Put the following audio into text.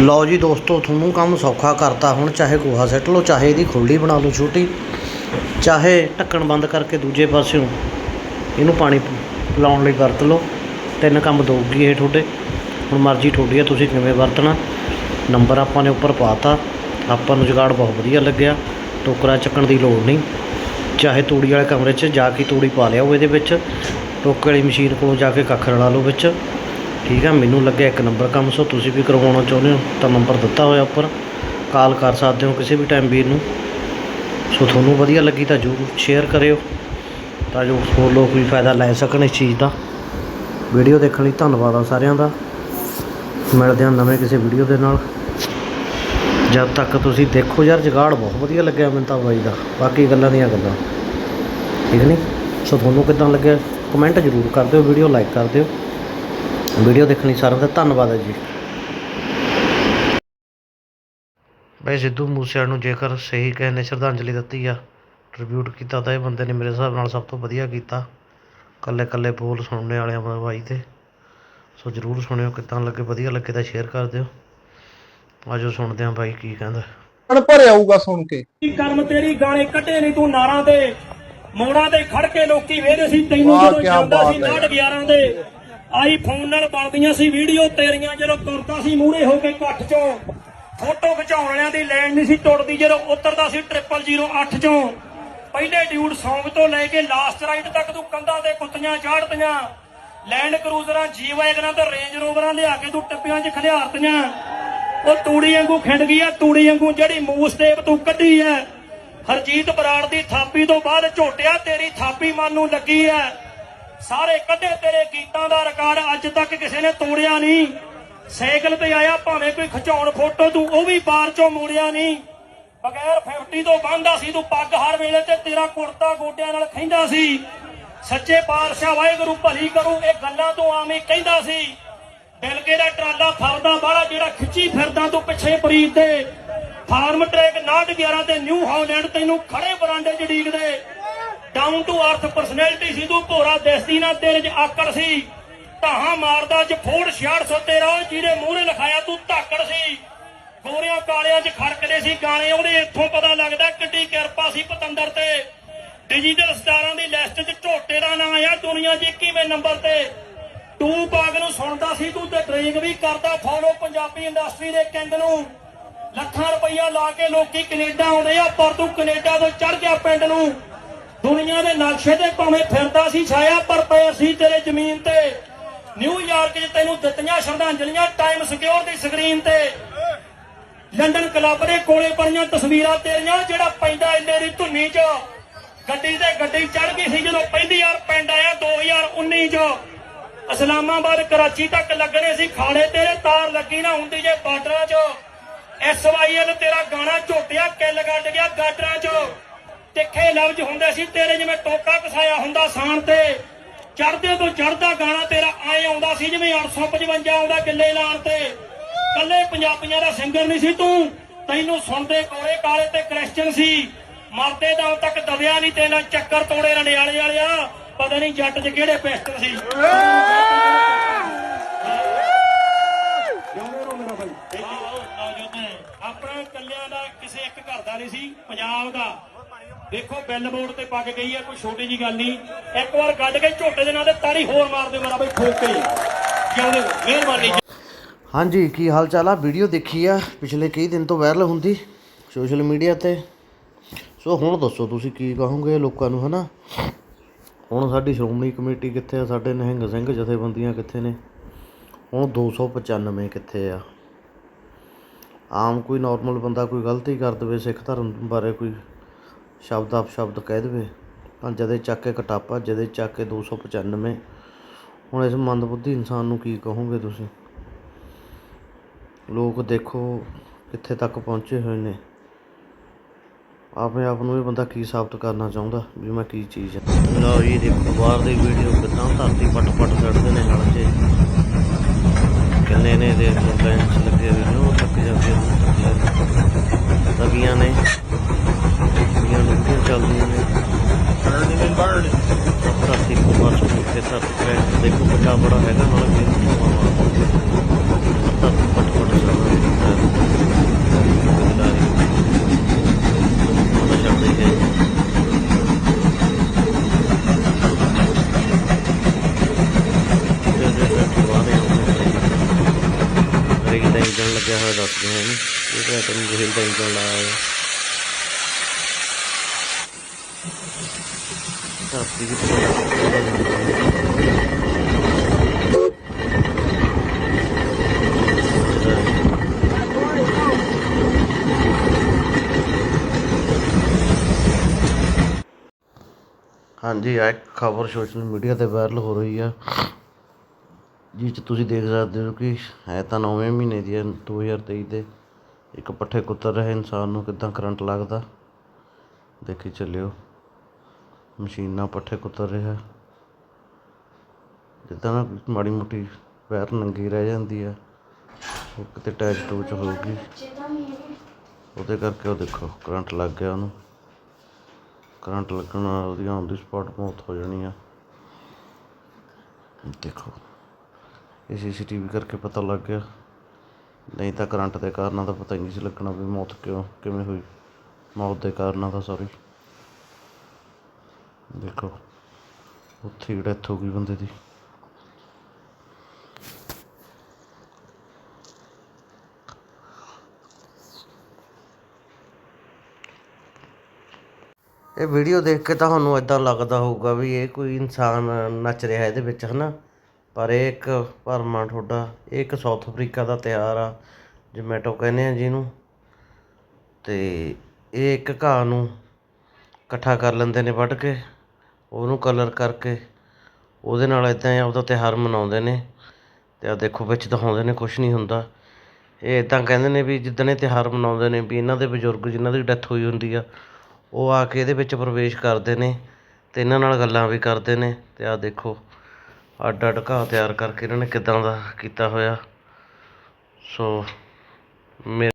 ਲਓ ਜੀ ਦੋਸਤੋ, ਤੁਹਾਨੂੰ ਕੰਮ ਸੌਖਾ ਕਰਤਾ ਹੁਣ, ਚਾਹੇ ਗੋਹਾ ਸੱਟ ਲਓ, ਚਾਹੇ ਇਹਦੀ ਖੁੱਲੀ ਬਣਾ ਲਓ ਛੋਟੀ, ਚਾਹੇ ਢੱਕਣ ਬੰਦ ਕਰਕੇ ਦੂਜੇ ਪਾਸਿਓਂ ਇਹਨੂੰ ਪਾਣੀ ਪਿਲਾਉਣ ਲਈ ਵਰਤ ਲਓ। ਤਿੰਨ ਕੰਮ ਦਊਗੀ ਇਹ ਤੁਹਾਡੇ। ਹੁਣ ਮਰਜ਼ੀ ਤੁਹਾਡੀ ਆ, ਤੁਸੀਂ ਕਿਵੇਂ ਵਰਤਣਾ। ਨੰਬਰ ਆਪਾਂ ਨੇ ਉੱਪਰ ਪਾਤਾ। ਆਪਾਂ ਨੂੰ ਜੁਗਾੜ ਬਹੁਤ ਵਧੀਆ ਲੱਗਿਆ। ਟੋਕਰਾ ਚੱਕਣ ਦੀ ਲੋੜ ਨਹੀਂ। ਚਾਹੇ ਤੂੜੀ ਵਾਲੇ ਕਮਰੇ 'ਚ ਜਾ ਕੇ ਤੂੜੀ ਪਾ ਲਿਆਓ ਇਹਦੇ ਵਿੱਚ। ਟੋਕੇ ਵਾਲੀ ਮਸ਼ੀਨ ਕੋਲੋਂ ਜਾ ਕੇ ਕੱਖ ਰਲਾ ਲਓ ਵਿੱਚ। ਠੀਕ ਆ, ਮੈਨੂੰ ਲੱਗਿਆ ਇੱਕ ਨੰਬਰ ਕੰਮ ਸੋ ਤੁਸੀਂ ਵੀ ਕਰਵਾਉਣਾ ਚਾਹੁੰਦੇ ਹੋ, ਤਾਂ ਨੰਬਰ ਦਿੱਤਾ ਹੋਇਆ ਉੱਪਰ, ਕਾਲ ਕਰ ਸਕਦੇ ਹੋ ਕਿਸੇ ਵੀ ਟਾਈਮ ਵੀਰ ਨੂੰ। ਸੋ ਤੁਹਾਨੂੰ ਵਧੀਆ ਲੱਗੀ ਤਾਂ ਜ਼ਰੂਰ ਸ਼ੇਅਰ ਕਰਿਓ, ਤਾਂ ਜੋ ਹੋਰ ਲੋਕ ਵੀ ਫਾਇਦਾ ਲੈ ਸਕਣ ਇਸ ਚੀਜ਼ ਦਾ। ਵੀਡੀਓ ਦੇਖਣ ਲਈ ਧੰਨਵਾਦ ਆ ਸਾਰਿਆਂ ਦਾ। ਮਿਲਦੇ ਹਾਂ ਨਵੇਂ ਕਿਸੇ ਵੀਡੀਓ ਦੇ ਨਾਲ। ਜਦ ਤੱਕ ਤੁਸੀਂ ਦੇਖੋ ਯਾਰ, ਜਗਾੜ ਬਹੁਤ ਵਧੀਆ ਲੱਗਿਆ ਮੈਨੂੰ ਤਾਂ ਬਾਈ ਦਾ, ਬਾਕੀ ਗੱਲਾਂ ਦੀਆਂ ਗੱਲਾਂ। ਠੀਕ ਨਹੀਂ ਸੋ ਤੁਹਾਨੂੰ ਕਿੱਦਾਂ ਲੱਗਿਆ? ਕਮੈਂਟ ਜ਼ਰੂਰ ਕਰ ਦਿਓ ਵੀਡੀਓ ਲਾਈਕ ਕਰ ਦਿਓ। ਵੀਡੀਓ ਦੇਖਣ ਲਈ ਸਾਰਿਆਂ ਦਾ ਧੰਨਵਾਦ ਹੈ ਜੀ। ਬਈ ਸਿੱਧੂ ਮੂਸੇਵਾਲੇ ਨੂੰ ਜੇਕਰ ਸਹੀ ਕਿਸੇ ਨੇ ਸ਼ਰਧਾਂਜਲੀ ਦਿੱਤੀ ਆ ਟ੍ਰਿਬਿਊਟ ਕੀਤਾ ਤਾਂ ਇਹ ਬੰਦੇ ਨੇ ਮੇਰੇ ਹਿਸਾਬ ਨਾਲ ਸਭ ਤੋਂ ਵਧੀਆ ਕੀਤਾ। ਕੱਲੇ ਕੱਲੇ ਬੋਲ ਸੁਣਨੇ ਵਾਲਿਆਂ ਦਾ ਬਾਈ ਤੇ। ਸੋ ਜਰੂਰ ਸੁਣਿਓ ਕਿੱਦਾਂ ਲੱਗੇ ਵਧੀਆ ਲੱਗੇ ਤਾਂ ਸ਼ੇਅਰ ਕਰ ਦਿਓ। ਆਜੋ ਸੁਣਦੇ ਹਾਂ ਬਾਈ ਕੀ ਕਹਿੰਦਾ। ਮਨ ਭਰ ਆਊਗਾ ਸੁਣ ਕੇ। ਕੀ ਕਰਮ ਤੇਰੀ ਗਾਣੇ ਕੱਢੇ ਨਹੀਂ ਤੂੰ ਨਾਰਾਂ ਤੇ? ਮੋੜਾਂ ਤੇ ਖੜ ਕੇ ਲੋਕੀ ਵੇਖਦੇ ਸੀ ਤੈਨੂੰ ਵਾਹ, ਜਦੋਂ ਕਿਆ ਜਾਂਦਾ ਸੀ ਬਾਤ ਹੈ। 911 ਦੇ ਆਈ ਫੋਨ ਨਾਲ ਬਣਦੀਆਂ ਸੀ ਵੀਡੀਓ, ਤੇਰੀਆਂ ਜਦੋਂ ਤੁਰਦਾ ਸੀ ਮੂਹਰੇ ਹੋ ਕੇ ਇਕੱਠ ਚੋਂ। ਫੋਟੋ ਖਿਚਾਉਣ ਵਾਲਿਆਂ ਦੀ ਲਾਈਨ ਨਹੀਂ ਸੀ ਟੁੱਟਦੀ ਜਦੋਂ ਉਤਰਦਾ ਸੀ 0008 ਚੋਂ। ਪਹਿਲੇ ਡਿਊਟ ਸੌਂਗ ਤੋਂ ਲੈ ਕੇ ਲਾਸਟ ਰਾਈਡ ਤੱਕ ਤੂੰ ਕੰਧਾਂ ਤੇ ਕੁੱਤੀਆਂ ਚਾੜਤੀਆਂ ਲੈਂਡ ਕਰੂਜ਼ਰਾਂ ਜੀ ਵੈਗਨਾਂ ਤੇ ਰੇਂਜ ਰੋਵਰਾਂ ਲਿਆ ਕੇ ਤੂੰ ਟੱਪਿਆਂ 'ਚ ਖਲਿਆਰਤੀਆਂ ਉਹ ਤੂੜੀ ਵਾਂਗੂ ਖਿੰਡ ਗਈ ਆ, ਤੂੜੀ ਵਾਂਗੂ ਜਿਹੜੀ ਮੂਸ ਟੇਪ ਤੂੰ ਕੱਢੀ ਐ ਹਰਜੀਤ ਬਰਾੜ ਦੀ ਥਾਪੀ ਤੋਂ ਬਾਅਦ ਝੋਟਿਆ ਤੇਰੀ ਥਾਪੀ ਮਨ ਨੂੰ ਲੱਗੀ ਐ ਸਾਰੇ ਕੱਢੇ ਤੇਰੇ ਗੀਤਾਂ ਦਾ ਰਿਕਾਰਡ ਅੱਜ ਤੱਕ ਕਿਸੇ ਨੇ ਤੋੜਿਆ ਨਹੀਂ। ਸਾਈਕਲ ਤੇ ਆਇਆ, ਭਾਵੇਂ ਕੋਈ ਖਿਚਾਉਣ ਫੋਟੋ ਤੂੰ ਉਹ ਵੀ ਬਾਹਰ ਚੋਂ ਮੋੜਿਆ ਨਹੀਂ। ਬਗੈਰ 50 ਤੋਂ ਬੰਦਾ ਸੀ, ਤੂੰ ਪੱਗ ਹਰ ਵੇਲੇ ਤੇ ਤੇਰਾ ਕੁੜਤਾ ਗੋਡਿਆਂ ਨਾਲ ਖੈਂਦਾ ਸੀ। ਸੱਚੇ ਪਾਤਸ਼ਾਹ ਵਾਹਿਗੁਰੂ ਭਲੀ ਕਰੂ, ਇਹ ਗੱਲਾਂ ਤੋਂ ਆਵੇਂ ਕਹਿੰਦਾ ਸੀ। ਬਿਲਕੇ ਦਾ ਟਰਾਲਾ ਫਰਦਾ ਬਾਹਲਾ, ਜਿਹੜਾ ਖਿੱਚੀ ਫਿਰਦਾ ਤੂੰ ਪਿੱਛੇ ਪ੍ਰੀਤ ਦੇ ਫਾਰਮ ਟਰੈਕ 911 ਤੇ ਨਿਊ ਹਾਲੈਂਡ, ਤੈਨੂੰ ਖੜੇ ਬਰਾਂਡੇ 'ਚ ਡੀਕਦੇ ਡਾਊਨ ਟੂ ਅਰਥ ਪਰਸਨੈਲਿਟੀ ਸੀ ਭੋਰਾ ਦੇਸਤੀ ਨਾ ਤੇਰੇ 'ਚ ਆਕੜ ਸੀ। ਧਾਹਾਂ ਮਾਰਦਾ ਚ ਫੋੜ 6600 ਜਿਹਦੇ ਮੂਹਰੇ ਲਿਖਾਇਆ ਤੂੰ ਧਾਕੜ ਸੀ। ਗੋਰਿਆਂ ਕਾਲਿਆਂ 'ਚ ਖੜਕਦੇ ਸੀ ਗਾਣੇ, ਉਹਦੇ ਇੱਥੋਂ ਪਤਾ ਲੱਗਦਾ ਕਿੱਡੀ ਕਿਰਪਾ ਸੀ ਪਤੰਦਰ ਤੇ। ਡਿਜੀਟਲ ਸਟਾਰਾਂ ਦੀ ਲਿਸਟ 'ਚ ਝੋਟੇ ਦਾ ਨਾਂ ਆ ਦੁਨੀਆ 'ਚ 21ਵੇਂ ਨੰਬਰ ਤੇ। ਤੂੰ ਬਾਗ ਨੂੰ ਸੁਣਦਾ ਸੀ, ਤੂੰ ਤੇ ਡਰੇਗ ਵੀ ਕਰਦਾ, ਫੋਲੋ ਪੰਜਾਬੀ ਇੰਡਸਟਰੀ ਦੇ ਕਿੰਗ ਨੂੰ। ਲੱਖਾਂ ਰੁਪਈਆ ਲਾ ਕੇ ਲੋਕੀ ਕੈਨੇਡਾ ਆਉਂਦੇ ਆ, ਪਰ ਤੂੰ ਕੈਨੇਡਾ ਤੋਂ ਚੜ ਗਿਆ ਪਿੰਡ ਨੂੰ। ਦੁਨੀਆ ਦੇ ਨਕਸ਼ੇ ਤੇ ਭਾਵੇਂ ਫਿਰਦਾ ਸੀ, ਛਾਇਆ, ਪਰ ਪਏ ਸੀ ਤੇਰੇ ਜ਼ਮੀਨ ਤੇ। ਨਿਊਯਾਰਕ 'ਚ ਤੈਨੂੰ ਦਿੱਤੀਆਂ ਸ਼ਰਧਾਂਜਲੀਆਂ ਟਾਈਮ ਸਿਕਿਉਰ ਦੀ ਸਕਰੀਨ ਤੇ। ਲੰਡਨ ਕਲੱਬ ਦੇ ਕੋਲੇ ਪਈਆਂ ਤਸਵੀਰਾਂ ਤੇਰੀਆਂ, ਜਿਹੜਾ ਪੈਂਦਾ ਇੰਨੇ ਦੀ ਧੁੰਨੀ 'ਚ। ਗੱਡੀ ਤੇ ਗੱਡੀ ਚੜ ਗਈ ਸੀ ਜਦੋਂ ਪਹਿਲੀ ਵਾਰ ਪਿੰਡ ਆਇਆ 2019 'ਚ। ਇਸਲਾਮਾਬਾਦ, ਕਰਾਚੀ ਤੱਕ ਲੱਗਣੇ ਸੀ, ਖਾੜੇ ਤੇਰੇ ਤਾਰ ਲੱਗੀ ਨਾ ਹੁੰਦੀ ਜੇ ਬਾਰਡਰਾਂ 'ਚ। ਐਸਵਾਈਐਲ ਤੇਰਾ ਗਾਣਾ ਝੋਟਿਆ, ਕਿੱਲ ਗੱਡ ਗਿਆ ਗਾਡਰਾਂ 'ਚ। ਤਿੱਖੇ ਲਫ਼ਜ਼ ਹੁੰਦੇ ਸੀ ਤੇਰੇ ਜਿਵੇਂ ਟੋਕਾ ਕਸਾਇਆ ਹੁੰਦਾ ਸਾਨ ਤੇ। ਚੜਦੇ ਤੋਂ ਚੜਦਾ ਗਾਣਾ ਤੇਰਾ ਆਏ ਆਉਂਦਾ ਸੀ ਜਿਵੇਂ 855 ਆਉਂਦਾ ਕਿੱਲੇ ਲਾਣ ਤੇ। ਕੱਲੇ ਪੰਜਾਬੀਆਂ ਦਾ ਸਿੰਗਰ ਨਹੀਂ ਸੀ ਤੂੰ ਤੈਨੂੰ ਸੁਣਦੇ ਕੋਲੇ ਕਾਲੇ ਤੇ ਕ੍ਰਿਸਚਨ ਸੀ। ਮਰਦੇ ਦਮ ਤੱਕ ਦਬਿਆ ਨਹੀਂ ਤੇ ਨਾ ਚੱਕਰ ਤੋੜੇ ਰੰਡਿਆਲੇ ਵਾਲਿਆ ਪਤਾ ਨਹੀਂ ਜੱਟ 'ਚ ਕਿਹੜੇ ਪਿਸਟਲ ਸੀ। ਆਪਣਾ ਕੱਲਿਆਂ ਦਾ ਕਿਸੇ ਇੱਕ ਘਰ ਦਾ ਨਹੀਂ ਸੀ ਪੰਜਾਬ ਦਾ। ਦੇਖੋ ਬੈਲ ਬੋਰਡ ਤੇ ਪੱਗ ਗਈ ਆ ਕੋਈ ਛੋਟੀ ਜੀ ਗੱਲ ਨਹੀਂ। ਇੱਕ ਵਾਰ ਗੱਡ ਕੇ ਝੋਟੇ ਦੇ ਨਾਂ ਤੇ ਤਾੜੀ ਹੋਰ ਮਾਰ ਦਿਓ ਮੇਰਾ ਬਈ ਠੋਕ ਕੇ। ਜਿਉਂਦੇ ਮਿਹਰਬਾਨੀ। ਹਾਂਜੀ, ਕੀ ਹਾਲ ਚਾਲ ਆ? ਵੀਡੀਓ ਦੇਖੀ ਆ, ਪਿਛਲੇ ਕਈ ਦਿਨ ਤੋਂ ਵਾਇਰਲ ਹੁੰਦੀ ਸੋਸ਼ਲ ਮੀਡੀਆ ਤੇ। ਸੋ ਹੁਣ ਦੱਸੋ ਤੁਸੀਂ ਕੀ ਕਹੋਗੇ ਲੋਕਾਂ ਨੂੰ, ਹਨਾ? ਹੁਣ ਸਾਡੀ ਸ਼੍ਰੋਮਣੀ ਕਮੇਟੀ ਕਿੱਥੇ ਆ? ਸਾਡੇ ਨਿਹੰਗ ਸਿੰਘ ਜਥੇਬੰਦੀਆਂ ਕਿੱਥੇ ਨੇ? ਹੁਣ 295 ਕਿੱਥੇ ਆ? ਆਮ ਕੋਈ ਨਾਰਮਲ ਬੰਦਾ ਕੋਈ ਗਲਤੀ ਕਰ ਦੇਵੇ, ਸਿੱਖ ਧਰਮ ਬਾਰੇ ਕੋਈ ਸ਼ਬਦ ਆਪ ਸ਼ਬਦ ਕਹਿ ਦੇਵੇ। ਤਾਂ ਜਦੇ ਚੱਕ ਕੇ ਕਟਾਪਾ ਜਦੇ ਚੱਕ ਕੇ 295 ਹੁਣ ਇਸ ਮੰਦਬੁੱਧੀ ਇਨਸਾਨ ਨੂੰ ਕੀ ਕਹੋਗੇ ਤੁਸੀਂ? ਲੋਕ ਦੇਖੋ ਕਿੱਥੇ ਤੱਕ ਪਹੁੰਚੇ ਹੋਏ ਨੇ। ਆਪਣੇ ਆਪ ਨੂੰ ਇਹ ਬੰਦਾ ਕੀ ਸਾਬਤ ਕਰਨਾ ਚਾਹੁੰਦਾ, ਵੀ ਮੈਂ ਕੀ ਚੀਜ਼ ਹਾਂ ਲਓ ਜੀ, ਦੇਖੋ, ਬਾਹਰ ਦੀ ਵੀਡੀਓ ਕਿਦਾਂ ਧਰਤੀ ਪਟ ਪੱਟ ਛੱਡਦੇ ਨੇ ਹਲ 'ਚ। ਕਿੰਨੇ ਨੇ ਦੇ ਲਾਈਨਸ ਲੱਗੇ ਹੋਏ ਨੇ, ਉਹ ਤੱਕ ਜਾਂਦੇ ਤਵੀਆਂ ਨੇ। ਚੱਲਦੀਆਂ ਨੇ ਬਰਨਿੰਗ ਐਂਡ ਬਰਨਿੰਗ ਧਰਤੀ ਕੁਮਾਰ ਸੁਖੇ ਸਭ ਟ੍ਰੈਕ ਦੇਖੋ ਪਟਾ ਬੜਾ ਹੈਗਾ ਨਾਲ ਮੇਰੇ ਧੂਆ ਮਾਰ ਧਰਤੀ ਪਟ ਪਟ ਚੱਲਦੀ ਲੱਗਿਆ ਹੋਇਆ ਦੱਸਦੇ ਹਾਂ ਇਹ ਤਾਂ ਤੁਹਾਨੂੰ ਗੁਹਿਲ ਦਾ ਇੰਜਣ ਲਾਇਆ ਹੈ ਧਰਤੀ ਦੀ ਹਾਂਜੀ ਆ ਖਬਰ ਸੋਸ਼ਲ ਮੀਡੀਆ ਤੇ ਵਾਇਰਲ ਹੋ ਰਹੀ ਆ। ਜਿਸ 'ਚ ਤੁਸੀਂ ਦੇਖ ਸਕਦੇ ਹੋ ਕਿ ਹੈ ਤਾਂ ਨੌਵੇਂ ਮਹੀਨੇ ਦੀ ਹੈ 2023 ਦੇ ਇੱਕ ਪੱਠੇ ਕੁੱਤਰ ਰਹੇ, ਇਨਸਾਨ ਨੂੰ ਕਿਦਾਂ ਕਰੰਟ ਲੱਗਦਾ। ਦੇਖੀ ਚੱਲਿਓ। ਮਸ਼ੀਨਾਂ ਪੱਠੇ ਕੁਤਰ ਰਿਹਾ। ਜਿੱਦਾਂ ਨਾ ਮਾੜੀ ਮੋਟੀ ਪੈਰ ਨੰਗੀ ਰਹਿ ਜਾਂਦੀ ਆ ਉਹ ਕਿਤੇ ਟੈਚ ਟੂਚ ਹੋਊਗੀ। ਉਹਦੇ ਕਰਕੇ ਉਹ ਦੇਖੋ ਕਰੰਟ ਲੱਗ ਗਿਆ ਉਹਨੂੰ। ਕਰੰਟ ਲੱਗਣ ਨਾਲ ਉਹਦੀ ਔਨ ਦੀ ਸਪੌਟ ਮੌਤ ਹੋ ਜਾਣੀ ਆ। ਦੇਖੋ, ਇਹ ਸੀਸੀਟੀਵੀ ਕਰਕੇ ਪਤਾ ਲੱਗ ਗਿਆ। ਨਹੀਂ ਤਾਂ ਕਰੰਟ ਦੇ ਕਾਰਨਾਂ ਦਾ ਪਤਾ ਹੀ ਨਹੀਂ ਸੀ ਲੱਗਣਾ ਵੀ ਮੌਤ ਕਿਉਂ, ਕਿਵੇਂ ਹੋਈ। ਮੌਤ ਦੇ ਕਾਰਨਾਂ ਦਾ ਸੌਰੀ ਦੇਖੋ, ਉੱਥੇ ਹੀ ਡੈਥ ਹੋ ਗਈ ਬੰਦੇ ਦੀ। ਇਹ ਵੀਡੀਓ ਦੇਖ ਕੇ ਤੁਹਾਨੂੰ ਇਦਾਂ ਲੱਗਦਾ ਹੋਊਗਾ ਵੀ ਇਹ ਕੋਈ ਇਨਸਾਨ ਨੱਚ ਰਿਹਾ ਇਹਦੇ ਵਿੱਚ, ਹਨਾ? ਪਰ ਇਹ ਇੱਕ ਭਰਮਾਂ ਠੋਡਾ, ਇਹ ਇੱਕ ਸਾਊਥ ਅਫਰੀਕਾ ਦਾ ਤਿਉਹਾਰ ਆ, ਜਮੈਟੋ ਕਹਿੰਦੇ ਆ ਜਿਹਨੂੰ। ਤੇ ਇਹ ਇੱਕ ਘਾਹ ਨੂੰ ਇਕੱਠਾ ਕਰ ਲੈਂਦੇ ਨੇ ਵੱਢ ਕੇ। ਉਹਨੂੰ ਕਲਰ ਕਰਕੇ, ਉਹਦੇ ਨਾਲ ਇੱਦਾਂ ਆਪਦਾ ਤਿਉਹਾਰ ਮਨਾਉਂਦੇ ਨੇ ਅਤੇ ਆਹ ਦੇਖੋ ਵਿੱਚ ਦਿਖਾਉਂਦੇ ਨੇ, ਕੁਛ ਨਹੀਂ ਹੁੰਦਾ। ਇਹ ਇੱਦਾਂ ਕਹਿੰਦੇ ਨੇ ਵੀ ਜਿੱਦਣ ਇਹ ਤਿਉਹਾਰ ਮਨਾਉਂਦੇ ਨੇ ਵੀ ਇਹਨਾਂ ਦੇ ਬਜ਼ੁਰਗ ਜਿਹਨਾਂ ਦੀ ਡੈਥ ਹੋਈ ਹੁੰਦੀ ਆ, ਉਹ ਆ ਕੇ ਇਹਦੇ ਵਿੱਚ ਪ੍ਰਵੇਸ਼ ਕਰਦੇ ਨੇ ਅਤੇ ਇਹਨਾਂ ਨਾਲ ਗੱਲਾਂ ਵੀ ਕਰਦੇ ਨੇ ਅਤੇ ਆਹ ਦੇਖੋ, ਅੱਡ ਅੱਡ ਘਾਹ ਤਿਆਰ ਕਰਕੇ ਇਹਨਾਂ ਨੇ ਕਿੱਦਾਂ ਦਾ ਕੀਤਾ ਹੋਇਆ। ਸੋ ਮੇ